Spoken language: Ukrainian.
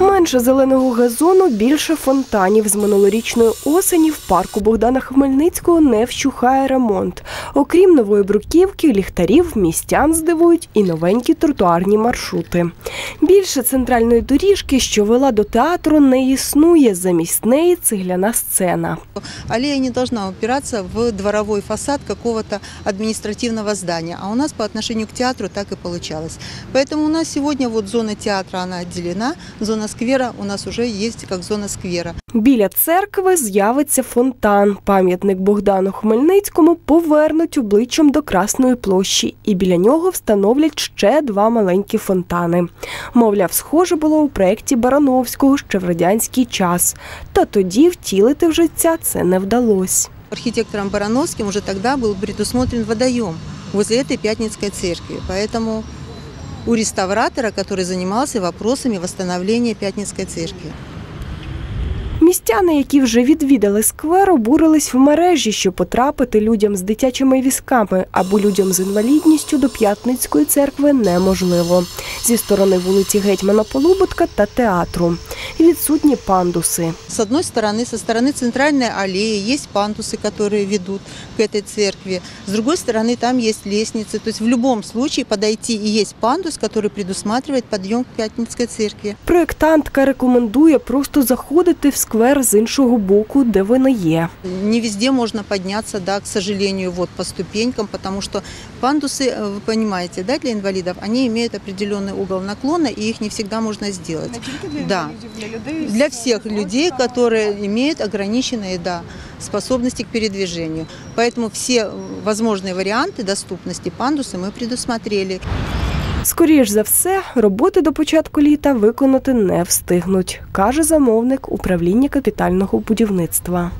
Менше зеленого газону, більше фонтанів. З минулорічної осені в парку Богдана Хмельницького не вщухає ремонт. Окрім нової бруківки, ліхтарів містян здивують і новенькі тротуарні маршрути. Більше центральної доріжки, що вела до театру, не існує. Замість неї цегляна сцена. Аллея не должна упираться в дворовой фасад какого-то административного здания. А у нас по отношению к театру так и получалось. Поэтому у нас сегодня вот зона театра, она отделена. Зона сквера у нас уже есть как зона сквера. Біля церкви з'явиться фонтан. Пам'ятник Богдану Хмельницькому повернуть обличчям до Красної площі, і біля нього встановлять ще два маленькі фонтани. Мовляв, схоже було у проєкті Барановського ще в радянський час. Та тоді втілити в життя це не вдалося. Архитектором Барановским уже тогда был предусмотрен водоем возле этой Пятницкой церкви. Поэтому у реставратора, который занимался вопросами восстановления Пятницкой церкви. Містяни, які вже відвідали сквер, обурились в мережі, що потрапити людям з дитячими візками або людям з інвалідністю до П'ятницької церкви неможливо. Зі сторони вулиці Гетьмана Полуботка та театру Відсутні пандуси. С одной стороны, со стороны центральной аллеи есть пандусы, которые ведут к этой церкви. С другой стороны, там есть лестницы. То есть в любом случае подойти и есть пандус, который предусматривает подъем к Пятницкой церкви. Проєктантка рекомендує просто заходити в сквер з іншого боку, де вони є. Не везде можно подняться, да, к сожалению, вот по ступенькам, потому что пандусы, э, вы понимаете, да, для инвалидов, они имеют определенный угол наклона, и их не всегда можно сделать. да. Для всех людей, которые имеют ограниченные да, способности к передвижению. Поэтому все э, возможные варианты доступности пандуса мы предусмотрели. Скоріш за все, роботи до початку літа виконати не встигнуть, каже замовник управління капітального будівництва.